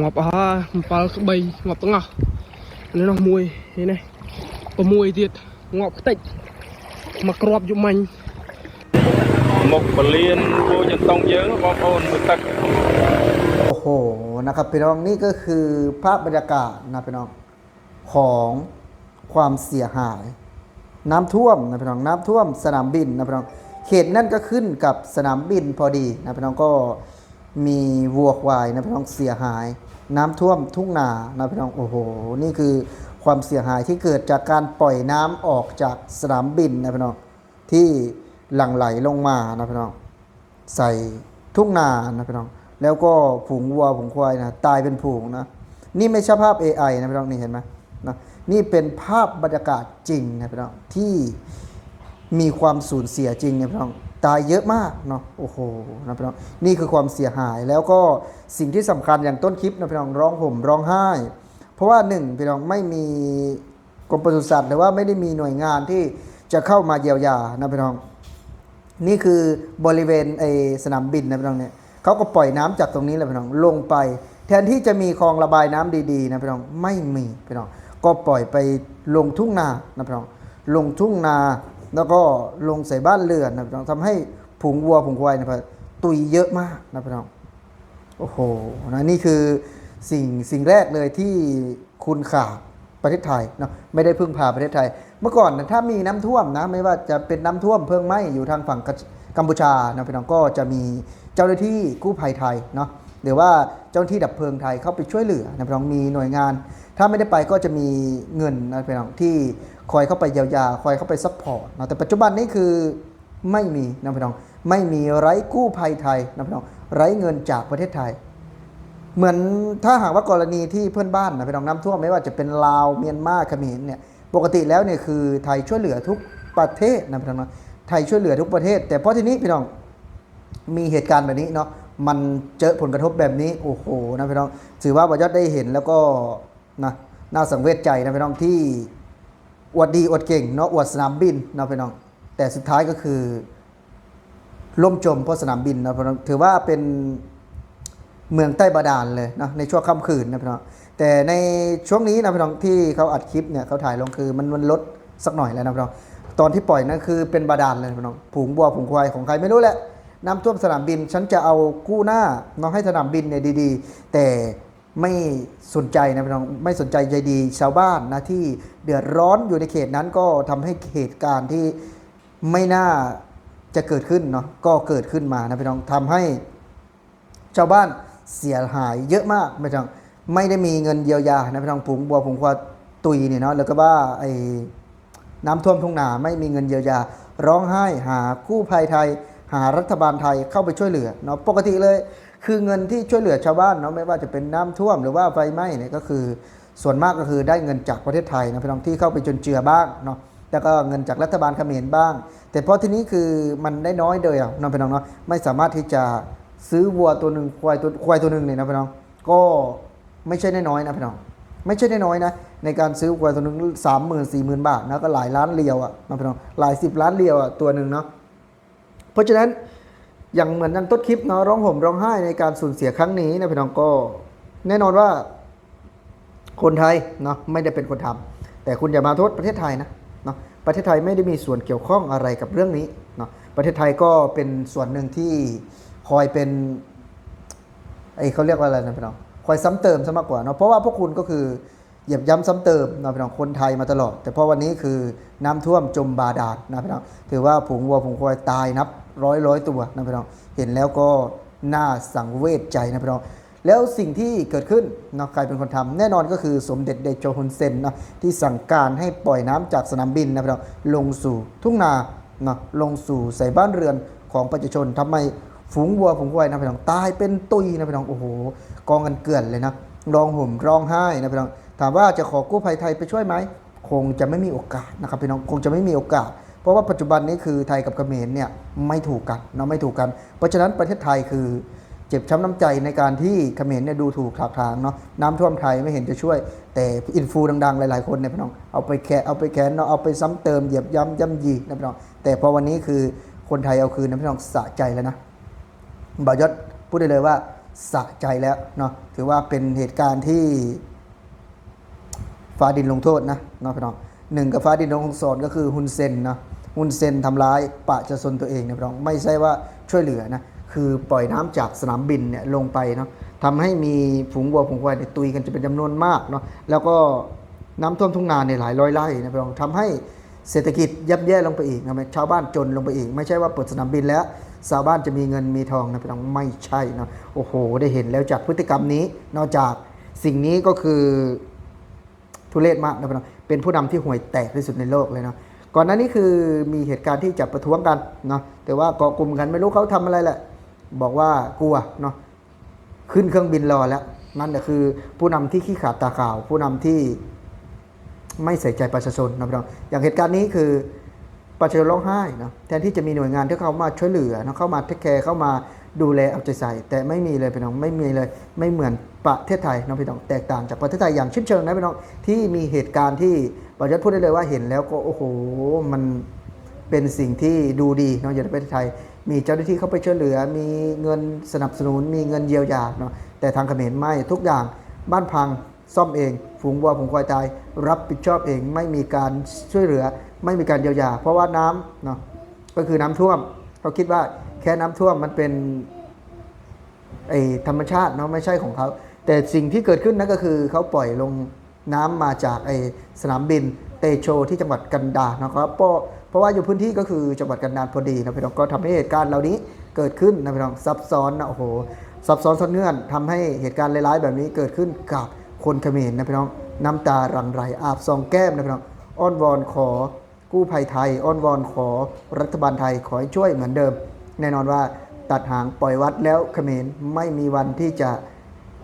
ងាប់អស់7ក្បីងាប់ទាំងអស់នេះនោះមួយនេះ6ទៀតងាប់ខ្ទេចមកក្របយកមាញ់ មុខពលានគួរចន្តងយើងបងប្អូនមើលទឹក โอ้โหนะครับพี่น้องนี่ก็คือภาพบรรยากาศนะพี่น้องของความเสียหาย น้ำท่วมนะพี่น้องน้ำท่วมสนามบินนะพี่น้องเขตนั่นก็ขึ้นกับสนามบินพอดีนะพี่น้องก็มีวัวควายนะพี่น้องเสียหาย น้ำท่วมทุ่งนานะพี่น้องโอ้โหนี่คือความเสียหายที่เกิดจากการปล่อยน้ำออกจากสนามบินนะพี่น้องที่หลั่งไหลลงมานะพี่น้องใส่ทุ่งนานะพี่น้องแล้วก็ฝูงวัวฝูงควายนะตายเป็นฝูงนะนี่ไม่ใช่ภาพ AI นะพี่น้องนี่เห็นไหมนะนี่เป็นภาพบรรยากาศจริงนะพี่น้องที่มีความสูญเสียจริงนะพี่น้อง ตายเยอะมากเนาะโอ้โหนะพี่น้องนี่คือความเสียหายแล้วก็สิ่งที่สำคัญอย่างต้นคลิปนะพี่น้องร้องห่มร้องไห้ เพราะว่าหนึ่งพี่น้องไม่มีกรมปศุสัตว์หรือว่าไม่ได้มีหน่วยงานที่จะเข้ามาเยียวยานะพี่น้อง นี่คือบริเวณไอสนามบินนะพี่น้องเนี่ยเขาก็ปล่อยน้ำจากตรงนี้แหละพี่น้องลงไป แทนที่จะมีคลองระบายน้ำดีๆนะพี่น้องไม่มีพี่น้องก็ปล่อยไปลงทุ่งนานะพี่น้องลงทุ่งนา แล้วก็ลงใส่บ้านเรือนนะพี่น้องทำให้ผงวัวผงควายนะพี่ตุยเยอะมากนะพี่น้องโอ้โหนะนี่คือสิ่งสิ่งแรกเลยที่คุณขาดประเทศไทยเนาะไม่ได้พึ่งพาประเทศไทย เมื่อก่อนนะถ้ามีน้ำท่วมนะไม่ว่าจะเป็นน้ำท่วมเพลิงไหม้อยู่ทางฝั่งกักัมพูชานะพี่น้องก็จะมีเจ้าหน้าที่กู้ภัยไทยเนาะหรือว่าเจ้าหน้าที่ดับเพลิงไทยเข้าไปช่วยเหลือนะพี่น้องมีหน่วยงาน ถ้าไม่ได้ไปก็จะมีเงินนะพี่น้องที่ คอยเข้าไปเยียวยาคอยเข้าไปซัพพอร์ตนะแต่ปัจจุบันนี้คือไม่มีนะพี่น้อง ไม่มีไร้กู้ภัยไทยนะพี่น้องไร้เงินจากประเทศไทย เหมือนถ้าหากว่ากรณีที่เพื่อนบ้านนะพี่น้องน้ำท่วมไม่ว่าจะเป็นลาวเมียนมาเขมรเนี่ยปกติแล้วเนี่ยคือไทยช่วยเหลือทุกประเทศนะพี่น้องไทยช่วยเหลือทุกประเทศ แต่เพราะที่นี้พี่น้องมีเหตุการณ์แบบนี้เนาะมันเจอผลกระทบแบบนี้โอ้โหนะพี่น้องถือว่าบรยอดได้เห็นแล้วก็นะน่าสังเวชใจนะพี่น้องที่ อวดดีอวดเก่งเนาะอวดสนามบินเนาะพี่น้อง แต่สุดท้ายก็คือ ล่มจมเพราะสนามบินเนาะพี่น้องถือว่าเป็นเมืองใต้บาดาลเลยนะในช่วงค่ำคืนนะพี่น้องแต่ในช่วงนี้นะพี่น้องที่เขาอัดคลิปเนี่ยเขาถ่ายลงคือมันมันลดสักหน่อยแล้วนะพี่น้องตอนที่ปล่อยนั่นคือเป็นบาดาลเลยพี่น้องผงบัวผงควายของใครไม่รู้แหละน้ำท่วมสนามบิน ฉันจะเอากู้หน้าน้องให้สนามบินเนี่ยดีๆ แต่ ไม่สนใจนะพี่น้องไม่สนใจใจดีชาวบ้านนะที่เดือดร้อนอยู่ในเขตนั้นก็ทำให้เหตุการณ์ที่ไม่น่าจะเกิดขึ้นเนาะก็เกิดขึ้นมานะพี่น้องทำให้ชาวบ้านเสียหายเยอะมากไม่ต้องไม่ได้มีเงินเยียวยานะพี่น้องผงบัวผงควาตุยเนี่ยเนาะแล้วก็ว่าไอ้น้ำท่วมทุ่งนาไม่มีเงินเยียวยา ร้องไห้หากู้ภัยไทย หารัฐบาลไทยเข้าไปช่วยเหลือเนาะปกติเลย คือเงินที่ช่วยเหลือชาวบ้านเนาะไม่ว่าจะเป็นน้ำท่วมหรือว่าไฟไหม้เนี่ยก็คือส่วนมากก็คือได้เงินจากประเทศไทยนะพี่น้องที่เข้าไปจนเจือบ้างเนาะแล้วก็เงินจากรัฐบาลเขมรบ้าง แต่เพราะทีนี้คือมันได้น้อยเลยอะน้องพี่น้องเนาะไม่สามารถที่จะซื้อวัวตัวหนึ่งควายตัวควายตัวหนึ่งเนี่ยนะพี่น้องก็ไม่ใช่ได้น้อยนะพี่น้องไม่ใช่ได้น้อยนะในการซื้อควายตัวหนึ่งสามหมื่นสี่หมื่นบาทนะก็หลายล้านเรียวอะนะพี่น้องหลายสิบล้านเรียวอะตัวหนึ่งเนาะเพราะฉะนั้น อย่างเหมือนอย่งต้นคลิปเนาะร้องห่มร้องไห้ในการสูญเสียครั้งนี้นะพี่น้องก็ แน่นอนว่า คนไทยเนาะไม่ได้เป็นคนทำแต่คุณอย่ามาโทษประเทศไทยนะเนาะประเทศไทยไม่ได้มีส่วนเกี่ยวข้องอะไรกับเรื่องนี้เนาะประเทศไทยก็เป็นส่วนหนึ่งที่คอยเป็นไอเขาเรียกว่าอะไรนะพี่น้องคอยซ้ำเติมซะมากกว่าเนาะเพราะว่าพวกคุณก็คือ เหยียบย้ำซ้ำเติมนะพี่น้องคนไทยมาตลอด แต่พอวันนี้คือน้ำท่วมจมบาดาลนะพี่น้องถือว่าผงวัวผงควายตายนับร้อยร้อยตัวนะพี่น้องเห็นแล้วก็น่าสังเวชใจนะพี่น้องแล้วสิ่งที่เกิดขึ้นนะใครเป็นคนทำแน่นอนก็คือสมเด็จเดโจฮุนเซนนะที่สั่งการให้ปล่อยน้ำจากสนามบินนะพี่น้องลงสู่ทุ่งนานะลงสู่ใส่บ้านเรือนของประชาชนทำไมฝูงวัวฝูงควายนะพี่น้องตายเป็นตุยนะพี่น้องโอ้โหกองกันเกลื่อนเลยนะร้องห่มร้องไห้นะพี่น้อง ถามว่าจะขอกู้ภัยไทยไปช่วยไหมคงจะไม่มีโอกาสนะครับพี่น้องคงจะไม่มีโอกาส เพราะว่าปัจจุบันนี้คือไทยกับเขมรเนี่ยไม่ถูกกันเนาะไม่ถูกกัน เพราะฉะนั้นประเทศไทยคือเจ็บช้ำน้ำใจในการที่เขมรเนี่ยดูถูกถากทางเนาะน้ำท่วมไทยไม่เห็นจะช่วย แต่อินฟูดังๆ หลายๆคนเนี่ยพี่น้องเอาไปแคะเอาไปแขนเนาะเอาไปซ้ำเติมเหยียบย้ำย่ำยีนะพี่น้องแต่พอวันนี้คือคนไทยเอาคืนนะพี่น้องสะใจแล้วนะบอยศพูดได้เลยว่าสะใจแล้วเนาะถือว่าเป็นเหตุการณ์ที่ ฟ้าดินลงโทษนะเนาะพี่น้องหนึ่งกับฟ้าดินลงโทษก็คือฮุนเซนเนาะฮุนเซนทำร้ายปะจะชนตัวเองนะพี่น้องไม่ใช่ว่าช่วยเหลือนะคือปล่อยน้ำจากสนามบินเนี่ยลงไปเนาะทำให้มีฝูงวัวฝูงควายเนี่ยตุยกันจะเป็นจำนวนมากเนาะแล้วก็น้ำท่วมทุ่งนาเนี่ยหลายร้อยไร่นะพี่น้องทำให้เศรษฐกิจยับแย่ลงไปอีกนะชาวบ้านจนลงไปอีก ไม่ใช่ว่าเปิดสนามบินแล้วชาวบ้านจะมีเงินมีทองนะพี่น้องไม่ใช่เนาะโอ้โห ได้เห็นแล้วจากพฤติกรรมนี้นอกจากสิ่งนี้ก็คือ ทุเรศมากนะพี่น้องเป็นผู้นำที่ห่วยแตกที่สุดในโลกเลยเนาะก่อนหน้านี้คือมีเหตุการณ์ที่จะประท้วงกันเนาะแต่ว่าเกาะกลุ่มกันไม่รู้เขาทำอะไรแหละบอกว่ากลัวเนาะขึ้นเครื่องบินรอแล้วนั่นแหะคือผู้นำที่ขี้ขาดตาข่าว ผู้นำที่ไม่ใส่ใจประชาชนนะพี่น้องอย่างเหตุการณ์นี้คือประชาชนร้องไห้นะแทนที่จะมีหน่วยงานที่เขามาช่วยเหลือนะเข้ามาเทคแคร์เข้ามา ดูแลเอาใจใส่ แต่ไม่มีเลยพี่น้องไม่มีเลยไม่เหมือนประเทศไทยนะพี่น้องแตกต่างจากประเทศไทยอย่างชิ้นเชิงนะพี่น้องที่มีเหตุการณ์ที่เราจะพูดได้เลยว่าเห็นแล้วก็โอ้โหมันเป็นสิ่งที่ดูดีเนาะอย่างประเทศไทย มีเจ้าหน้าที่เข้าไปช่วยเหลือ มีเงินสนับสนุน มีเงินเยียวยาเนาะแต่ทางเขมรไม่ทุกอย่างบ้านพังซ่อมเอง ฝูงวัวฝูงควายตาย รับผิดชอบเองไม่มีการช่วยเหลือ ไม่มีการเยียวยา เพราะว่าน้ำเนาะก็คือน้ำท่วมเขาคิดว่า ค่น้ำท่วมมันเป็นไอธรรมชาติเนาะไม่ใช่ของเขา แต่สิ่งที่เกิดขึ้นนั่นก็คือเขาปล่อยลงน้ำมาจากไอสนามบินเตโชที่จังหวัดกันดารนะครับเพราะเพราะว่าอยู่พื้นที่ก็คือจังหวัดกันดารพอดีนะพี่น้องก็ทำให้เหตุการณ์เหล่านี้เกิดขึ้นนะพี่น้องซับซ้อนนะโอ้โหซับซ้อนซ้อนเงื่อนทำให้เหตุการณ์ร้ายๆแบบนี้เกิดขึ้นกับคนเขมรนะพี่น้องน้ำตารังไหลอาบซองแก้มนะพี่น้องอ้อนวอนขอกู้ภัยไทย อ้อนวอนขอรัฐบาลไทยขอให้ช่วยเหมือนเดิม แน่นอนว่าตัดหางปล่อยวัดแล้วเขมรไม่มีวันที่จะ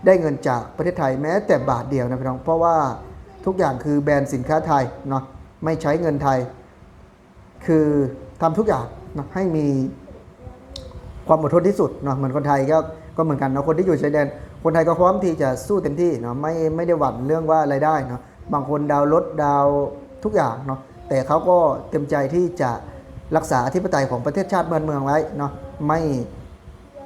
ได้เงินจากประเทศไทยแม้แต่บาทเดียวนะพี่น้อง เพราะว่าทุกอย่างคือแบรนด์สินค้าไทยเนาะไม่ใช้เงินไทย คือทำทุกอย่างเนาะให้มีความอดทนที่สุดเนาะเหมือนคนไทยก็ก็เหมือนกันเนาะคนที่อยู่ชายแดน คนไทยก็พร้อมที่จะสู้เต็มที่เนาะไม่ไม่ได้หวั่นเรื่องว่ารายได้เนาะบางคนดาวรถดาวทุกอย่างเนาะแต่เขาก็เต็มใจที่จะ รักษาอธิปไตยของประเทศชาติบ้านเมืองไว้เนาะไม่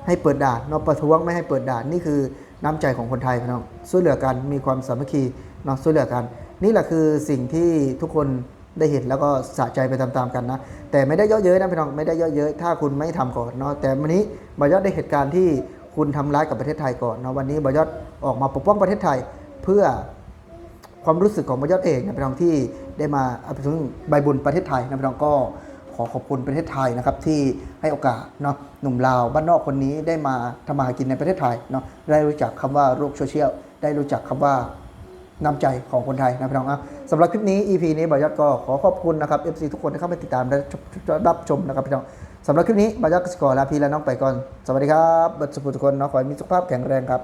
ให้เปิดด่านเนาะประท้วงไม่ให้เปิดด่านนี่คือน้ำใจของคนไทยพี่น้องช่วยเหลือกันมีความสามัคคีเนาะช่วยเหลือกัน นี่แหละคือสิ่งที่ทุกคนได้เห็นแล้วก็สะใจไปตามๆกันนะ แต่ไม่ได้เยอะเย้ยนะพี่น้องไม่ได้เยอะเย้ยถ้าคุณไม่ทำก่อนเนาะแต่วันนี้บอยอดได้เหตุการณ์ที่คุณทำร้ายกับประเทศไทยก่อนเนาะวันนี้บอยอดออกมาปกป้องประเทศไทยเพื่อความรู้สึกของบอยอดเองนะพี่น้องที่ได้มาอาไปถึงใบบุญประเทศไทยนะพี่น้องก็ อขอบคุณประเทศไทยนะครับที่ให้โอกาสเนาะหนุ่มลาวบ้านนอกคนนี้ได้มาทำมาหากินในประเทศไทยเนาะได้รู้จักคำว่าโลกโซเชียลได้รู้จักคำว่าน้ำใจของคนไทยนะพี่น้องอะสำหรับคลิปนี้ EP นี้บอยอดก็ขอขอบคุณนะครับ FC ทุกคนที่เข้ามาติดตามและรับชมนะครับพี่น้องสำหรับคลิปนี้บอยอดก็ขอลาพี่และน้องไปก่อน สวัสดีครับบัดสุขทุกคนเนาะขอให้มีสุขภาพแข็งแรงครับ